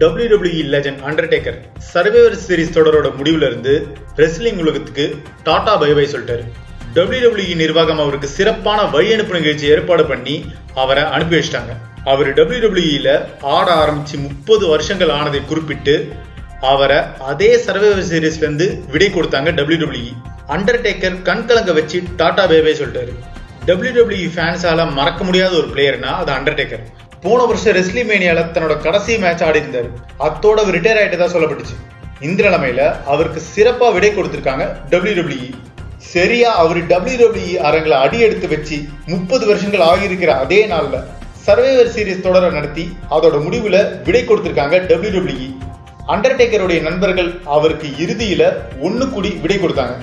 WWE legend Undertaker Survivor Series தொடரோட முடிவுல இருந்து wrestling உலகத்துக்கு டாடா பை பை சொல்லிட்டாரு. டபிள்யூடபிள்யூஇ நிர்வாகம் அவருக்கு சிறப்பான வழி அனுப்பு நிகழ்ச்சி ஏற்பாடு பண்ணி அவரை அனுப்பி வச்சிட்டாங்க. அவர் டபிள்யூடபிள்யூஇல ஆட ஆரம்பிச்சு முப்பது வருஷங்கள் ஆனதை குறிப்பிட்டு அவரை அதே சர்வைவர் சீரிஸ்ல இருந்து விடை கொடுத்தாங்க டபிள்யூடபிள்யூஇ அண்டர்டேக்கர் கண்கலங்க வச்சு டாடா பை பை சொல்லிட்டாரு. டபிள்யூடபிள்யூஇ ஃபேன்ஸால மறக்க முடியாத ஒரு பிளேயர்னா அது அண்டர்டேக்கர் போன வருஷம் ரெஸ்லிமேனியால தன்னோட கடைசி மேட்ச் ஆடி இருந்தாரு அத்தோட அவர் ரிட்டையர் ஆயிட்டதா சொல்லப்பட்டுச்சு. இந்த நிலைமையில அவருக்கு சிறப்பா விடை கொடுத்திருக்காங்க டபிள்யூடபிள்யூஇ சரியா அவர் WWE அரங்கில் அடி எடுத்து வச்சு முப்பது வருஷங்கள் ஆகியிருக்கிற அதே நாள்ல சர்வைவர் சீரிஸ் தொடரை நடத்தி அதோட முடிவுல விடை கொடுத்திருக்காங்க டபிள்யூடபிள்யூஇ அண்டர்டேக்கருடைய நண்பர்கள் அவருக்கு இறுதியில ஒன்னு கூடி விடை கொடுத்தாங்க.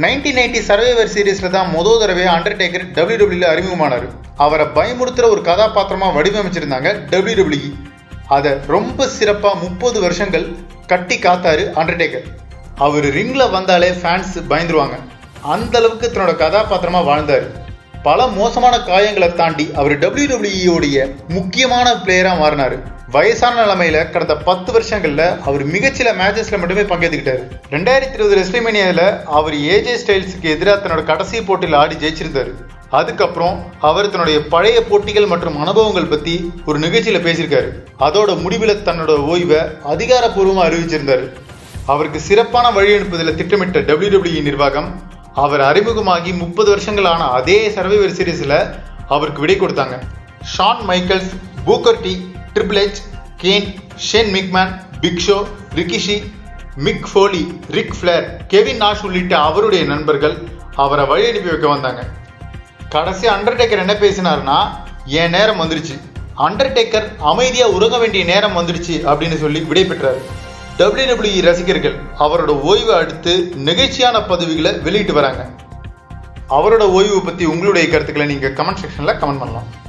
நைன்டீன் நைன்டி சர்வைவர் சீரீஸில் தான் முதல் தடவை அண்டர்டேக்கர் டபிள்யூ அறிமுகமானார். அவரை பயமுறுத்துற ஒரு கதாபாத்திரமாக வடிவமைச்சிருந்தாங்க டபிள்யூ அதை ரொம்ப சிறப்பாக முப்பது வருஷங்கள் கட்டி காத்தாரு அண்டர்டேக்கர் அவர் ரிங்கில் வந்தாலே ஃபேன்ஸ் பயந்துருவாங்க. அந்த அளவுக்கு தன்னோட கதாபாத்திரமாக வாழ்ந்தார். பல மோசமான காயங்களை தாண்டி அவர் WWE முக்கியமான பிளேயராக மாறினார். வயசான நிலைமையில கடந்த பத்து வருஷங்கள்ல அவர் மிகச்சில மேட்சஸ்ல மட்டுமே பங்கேற்றுக்கிட்டாரு ரெண்டாயிரத்தி இருபது ரெஸ்லிமேனியாவில் அவர் ஏஜே ஸ்டைல்ஸுக்கு எதிராக தன்னோட கடைசி போட்டியில் ஆடி ஜெயிச்சிருந்தாரு. அதுக்கப்புறம் அவர் தன்னுடைய பழைய போட்டிகள் மற்றும் அனுபவங்கள் பத்தி ஒரு நிகழ்ச்சியில பேசியிருக்காரு. அதோட முடிவில் தன்னோட ஓய்வை அதிகாரப்பூர்வமாக அறிவிச்சிருந்தாரு. அவருக்கு சிறப்பான வழி அனுப்புதல திட்டமிட்ட டபிள்யூடபிள்யூ நிர்வாகம் அவர் அறிமுகமாகி முப்பது வருஷங்கள் ஆன அதே சர்வைவர் சீரீஸில் அவருக்கு விடை கொடுத்தாங்க. Shawn Michaels Booker T triple H Kane Shane McMahon Big Show Rikishi Mick Foley Ric Flair Kevin Nash உள்ளிட்ட அவருடைய நண்பர்கள் அவரை வழி அனுப்பி வைக்க வந்தாங்க. கடைசி அண்டர்டேக்கர் என்ன பேசினார்னா என் நேரம் வந்துருச்சு. அண்டர்டேக்கர் அமைதியாக உறங்க வேண்டிய நேரம் வந்துடுச்சு அப்படின்னு சொல்லி விடை பெற்றார். டபிள்யூ ரசிகர்கள் அவரோட ஓய்வை அடுத்து நிகழ்ச்சியான பதவிகளை வெளியிட்டு வராங்க. அவரோட ஓய்வு பத்தி உங்களுடைய கருத்துக்களை நீங்க கமெண்ட் செக்ஷன்ல கமெண்ட் பண்ணலாம்.